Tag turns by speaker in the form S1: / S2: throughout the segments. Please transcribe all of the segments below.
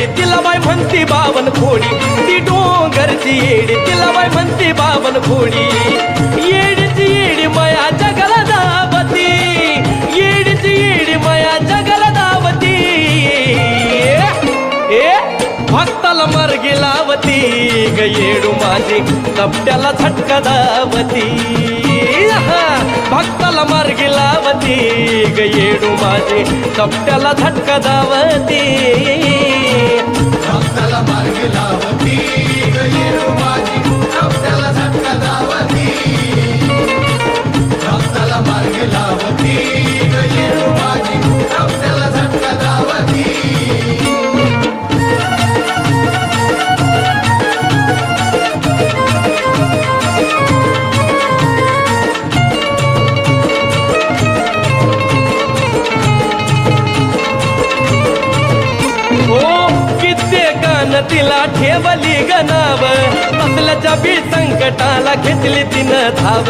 S1: डोंगरची येडी तिला बाय म्हणती बावन खोडी. ती डोंगरची येडी तिला बाय म्हणती बावन खोडी. येडीची येडी माया जगला दावती येडीची येडी माया जगला दावती ए भक्ताला मार्गी लावती. ग येडू माझी कपट्याला झटका दावती भक्ताला मार्गी लावती ग येडू माझे कपट्याला धटका दावती
S2: भक्ताला मार्गी लावती
S1: असल्याच्या बी संकटाला घेतली तिनं धाव.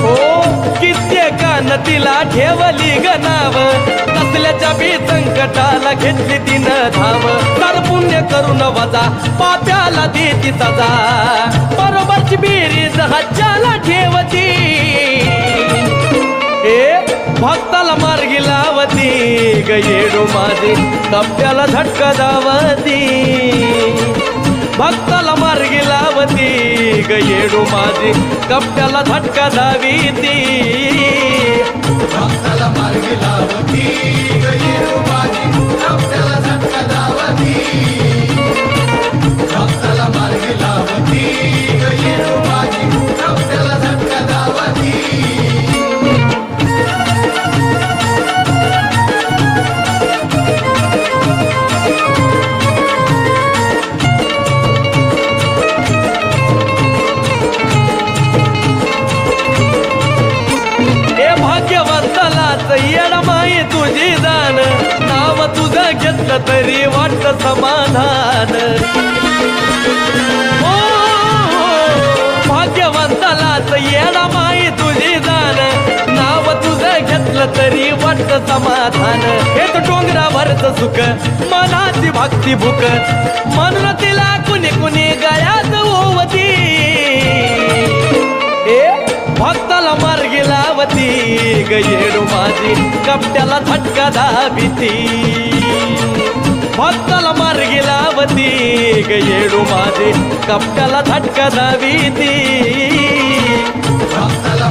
S1: हो कित्येकान तिला ठेवली गनाव कसल्याच्या बी संकटाला घेतली तिनं धाव. तर पुण्य करून वजा पाप्याला देती सजा. बरोबरची बेरीज हज्जाला ठेवती. ए भक्ताला मार्गी लावती ग येडू माझी कप्प्याला झटका दावती. भक्ताला मार्गी लावती ग माझी कप्प्याला झटका दावीती.
S2: भक्ताला मार्गी लावती माझी झटका दावती. भक्ताला मार्गी लावती
S1: तरी वाटत समाधान. ओ, भाग्यवंतालाच माई तुझी दान. नाव तुझं घेतलं तरी वाटत समाधान. हेच डोंगरावरच सुख मनाची भक्ती भूक. म्हणून तिला कुणी कुणी गळ्यात ओवती. भक्ताला मार्गी लावती गयेडू माझी. कपट्याला झटका दाबिती. भक्ताला मार्गी लावती ग येडू माझी कपट्याला झटका दाबिती
S2: भक्ताला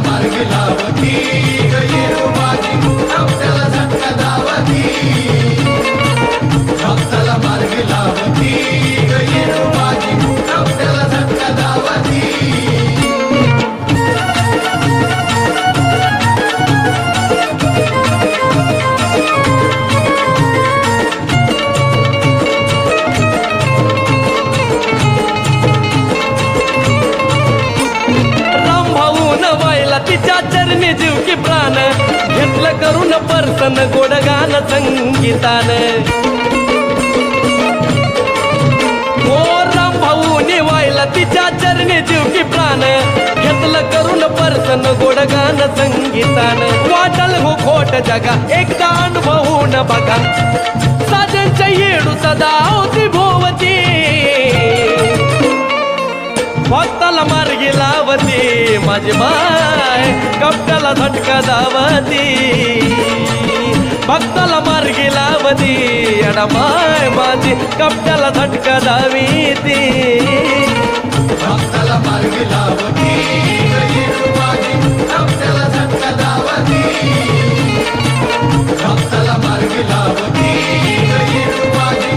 S1: సదా सदा होती भोवती. भक्ताला मार्गी लावती माझी माय कपट्याला झटका दावती. भक्ताला मार्गी लावती अडा माय माझी कपट्याला झटका दावीती.
S2: भक्ताला मार्गी लावती कपट्याला झटका दावती. भक्ताला मार्गी लावती ग येडू माझी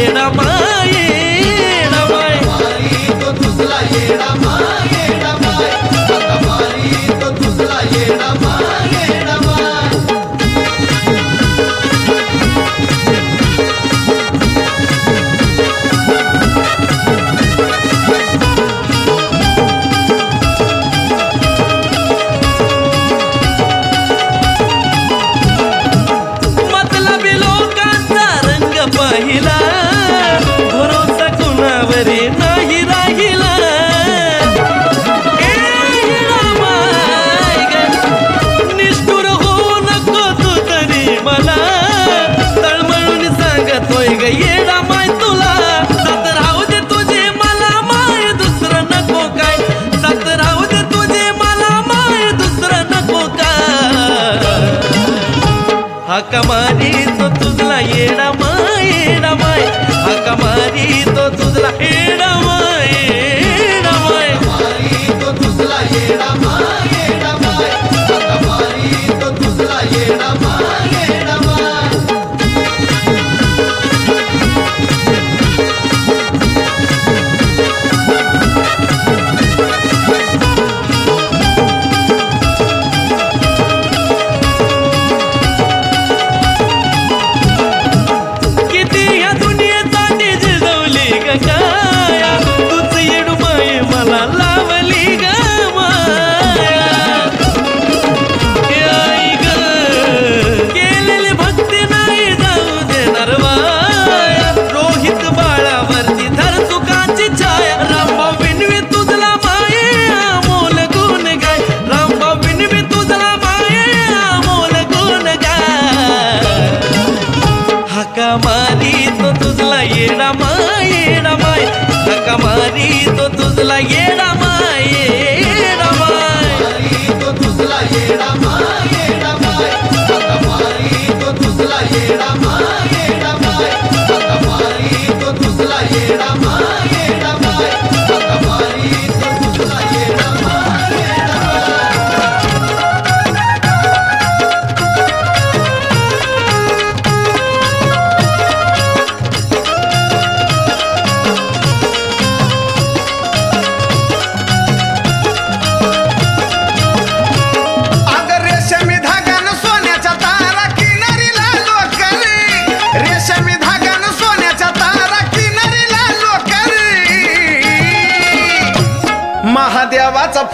S1: ಏನಮ್ಮ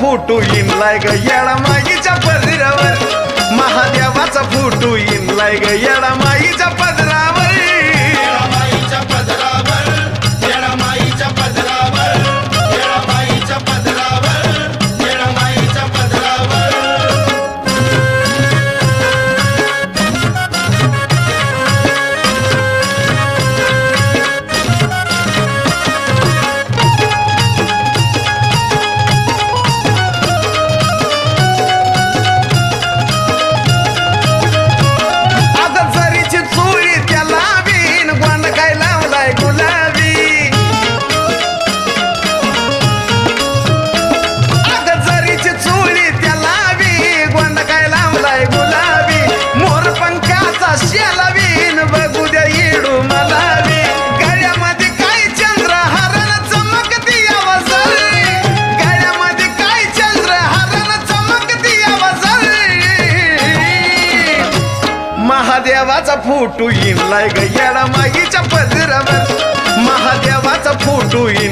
S1: फोटो इनलाय ग येळा माईच्या पदरावर. महादेवाचा फोटो इनलाय ग ಮಗುವಿನ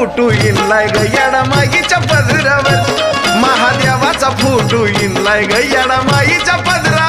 S1: फोटो इनलाय ग
S2: येडामाईच्या पदरावर.
S1: महादेवाचा फोटो इनलाय ग
S2: येडामाईच्या पदरावर.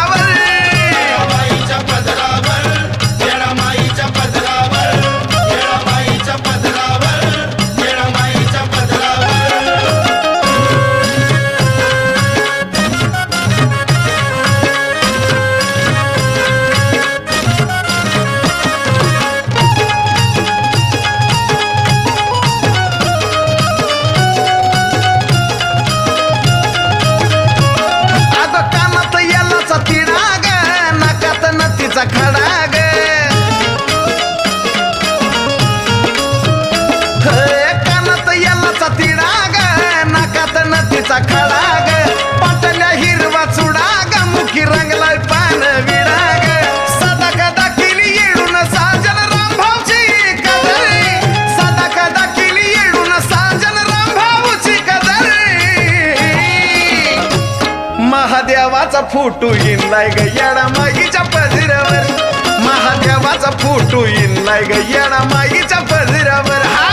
S1: फोटो इनलाय ग येडा माईच्या महादेवाचा फोटो इनलाय ग येडा माईच्या हा?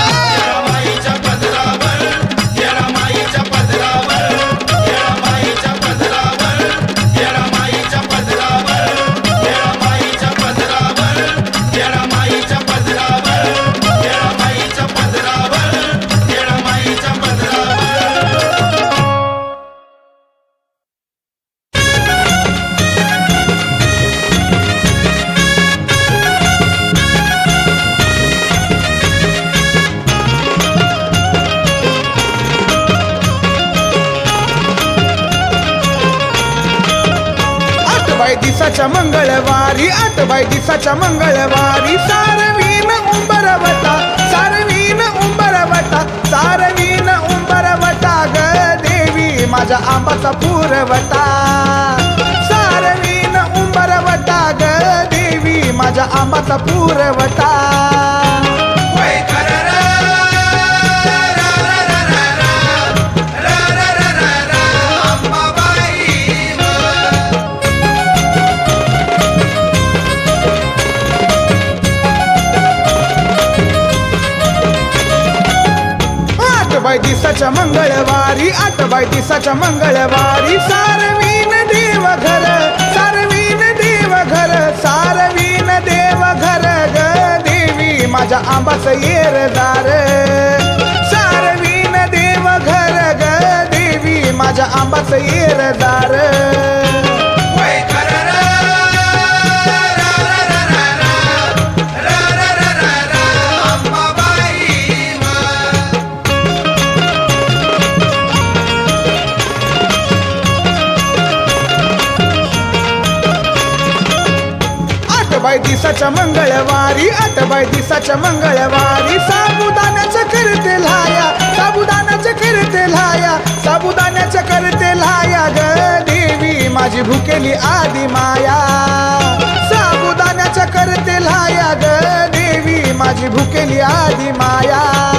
S3: पर्वता आठबाई दिसाच्या मंगळवारी आठबाई दिसाच्या मंगळवारी सारवीन देव घर माझ्या आंबाच येरदार सारवीन देव घर ग देवी माझ्या आंबाच येरदार दिसाच्या मंगळवारी आठबाय दिसाच्या मंगळवारी साबुदाण्याच्या करते लाया साबुदाण्याच्या करते लाया साबुदाण्याच्या करते लाया ग देवी माझी भुकेली आदि माया. साबुदाण्याच्या करते लाया ग देवी माझी भुकेली आदि माया.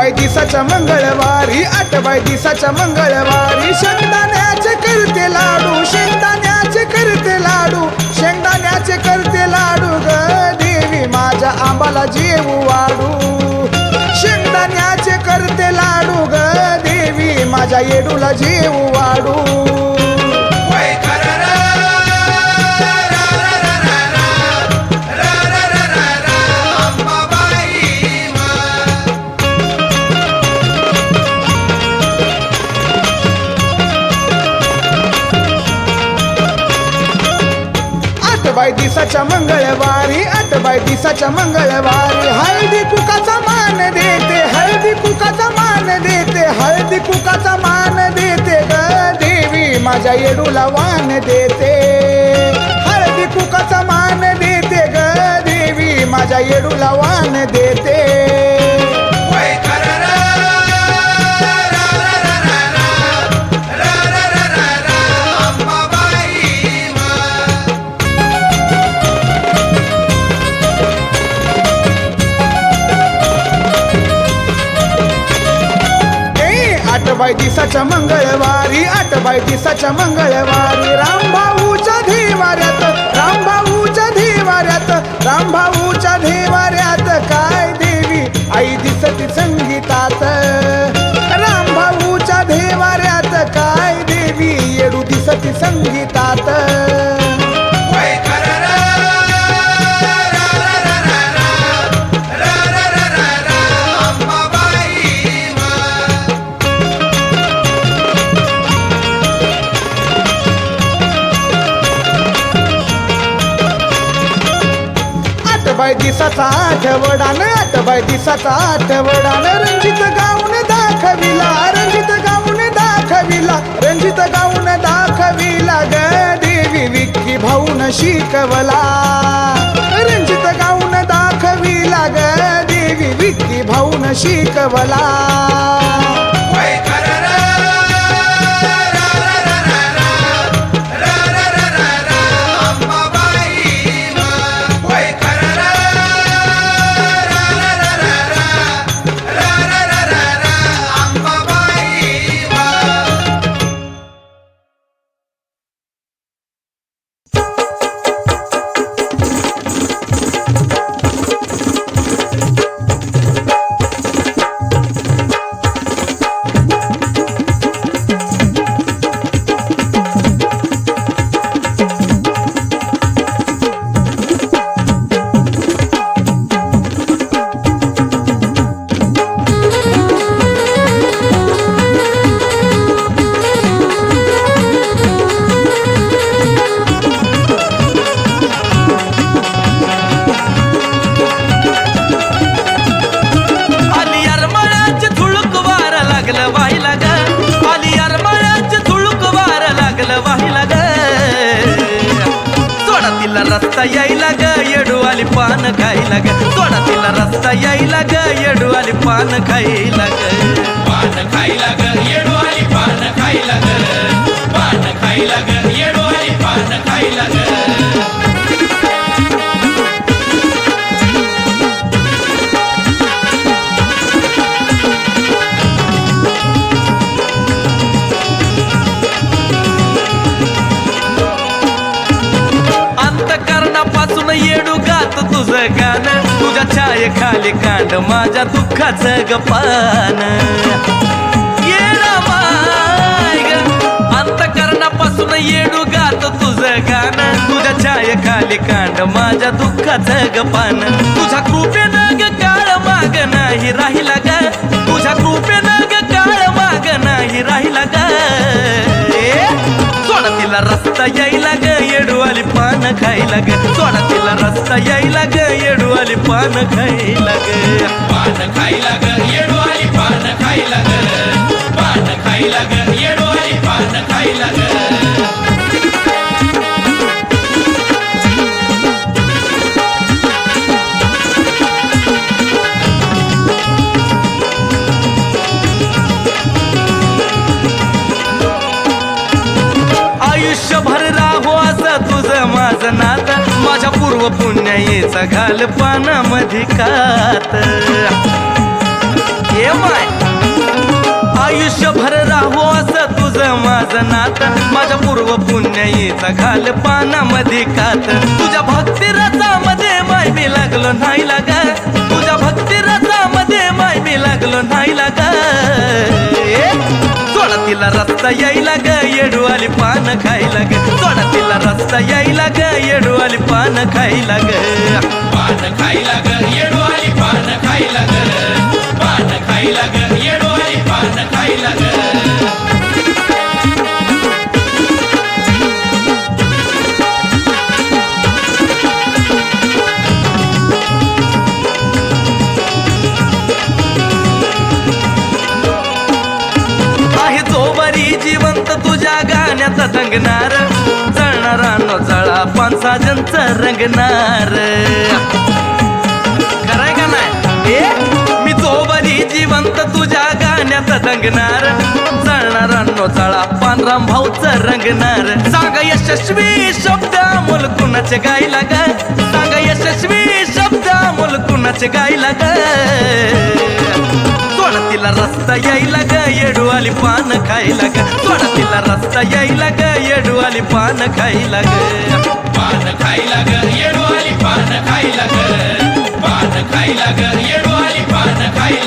S3: आठवाय दिसाच्या मंगळवारी आठवाय दिसाच्या मंगळवारी. शेंगदाण्याचे करते लाडू शेंगदाण्याचे करते लाडू शेंगदाण्याचे करते लाडू ग देवी माझ्या आंबाला जेवू वाडू शेंगदाण्याचे करते लाडू ग देवी माझ्या येडूला जेवू वाडू आठ बाय दिसाच्या मंगळवारी आठ बाय दिसाच्या मंगळवारी. हळदी कुकाचा मान देते हळदी कुकाचा मान देते हळदी कुकाचा मान देते ग देवी. माझ्या येडूला वान देते. हळदी कुकाचा मान देते ग देवी. माझ्या येडूला वान देते. बाय दिसाच्या मंगळवारी आठ बाय दिसाच्या मंगळवारी. रामभाऊच्या धेवाऱ्यात रामभाऊच्या धेवाऱ्यात रामभाऊच्या धेवाऱ्यात काय देवी आई दिसती संगीतात. रामभाऊच्या धेवाऱ्यात काय देवी येडू दिसती संगीतात. आठ बाय दिसाचा आठवडान आठ बाय दिसाचा आठवडान रंजित गाऊन दाखविला रंजित गाऊन दाखविला रंजित गाऊन दाखविला ग देवी विक्की भाऊन शिकवला. रंजित गाऊन दाखविला ग देवी विक्की भाऊन शिकवला.
S1: रस्ता यायला ग येडू आली पान खायला ग. सोडा तिला रस्ता यायला ग येडू आली पान खायला ग.
S2: पान खायला ग येडू आली पान खायला ग. पान खायला ग येडू आली पान खायला ग.
S1: गाणं तुझ्या छाये खाली कांड माझ्या दुःखाचं गपान येडा माय ग. अंतकरणापासून येडू गात तुझं गाणं. तुझ्या छाये खाली कांड माझ्या दुःखाचं गपान तुझ्या कृपेनं ग काळ माग नाही राहिला ग. तुझ्या कृपेनं ग काळ माग नाही राहिला ग. सोडा तिला रस्ता यायला ग येडू आली पान खायला ग. रस्ता यायला ग येडू आली पान खायला ग.
S2: पान खायला ग येडो आली पान खायला ग. पान खायला ग येडो आली पान खायला ग.
S1: आयुष्यभर राहो असं तुझं माझं नात पूर्व पुण्याईचा घाल पानामध्ये कात ये माय आयुष्यभर राहू असं तुझं माझं नात. माझ्या पूर्व पुण्याईचा घाल पानामध्ये कात तुझ्या भक्ती रसामध्ये माय मी लागलो नाही लागा. तुझ्या भक्ती रसामध्ये माय मी लागलो नाही लागा. सोडा तिला रस्ता यायला ग येडू आली पान खायला ग. सोडा तिला रस्ता यायला ग येडू आली पान खायला ग.
S2: पान खायला ग येडू आली पान खायला ग. पान खायला ग येडू आली पान खायला ग.
S1: गाण्याचा दंगणार जळणारा नो जळा पानसाजनचा रंगणार. खरंय का नाही? ए मी जोबारी जिवंत तुझ्या गाण्यात दंगणार. जळणारा नो जळा पानराम भाऊचा रंगणार. सांग यशस्वी शब्द अमोल कुणाचे गायला ग? सांग यशस्वी शब्द अमोल कुणाचे गायला ग? सोडा तिला रस्ता यायला ग येडू आली पान खायला ग. सोडा तिला रस्ता यायला ग येडू आली पान खायला ग.
S2: पान खायला ग येडू आली पान खायला ग. पान खायला ग येडू आली पान खायला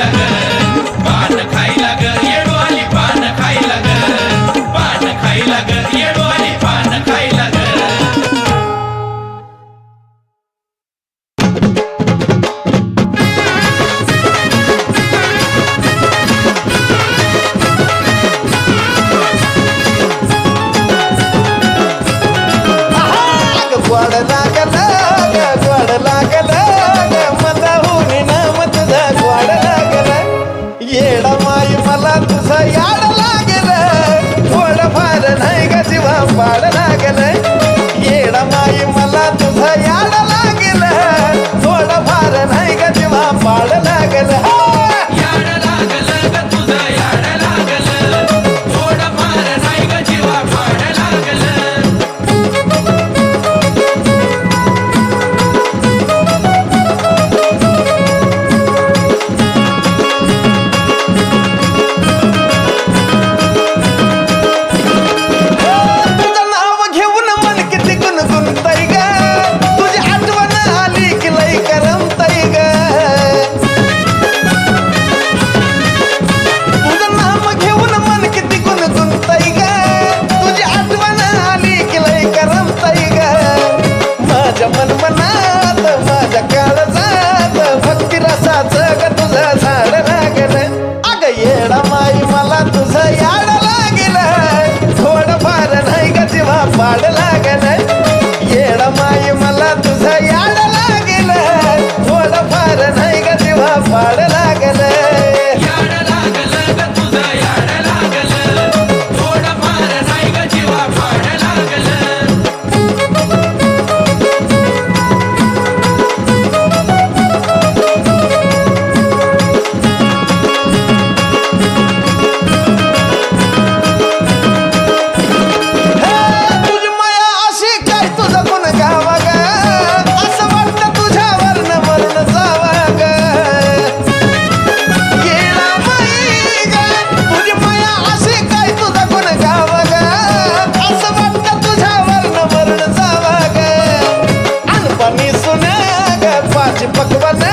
S2: जेवण ग पाच पकवन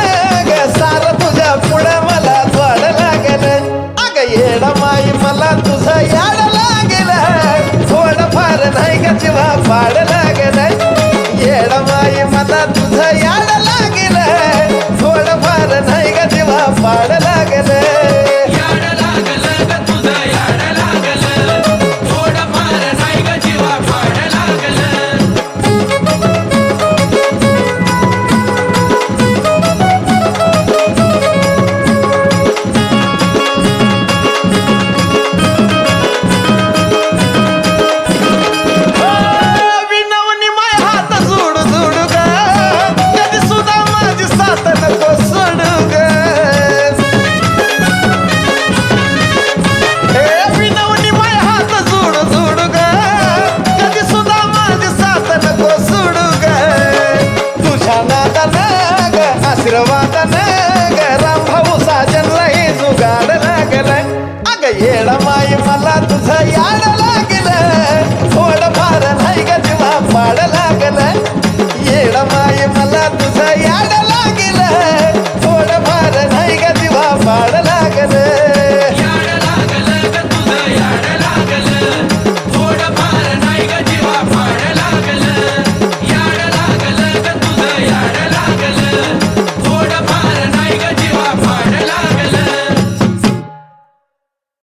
S2: ग
S4: सार तुझ्या पुढे मला जोड लागेल. अग येड माई मला तुझं याड लागेल.
S2: थोडं फार नाही ग जीवा
S1: पाडला?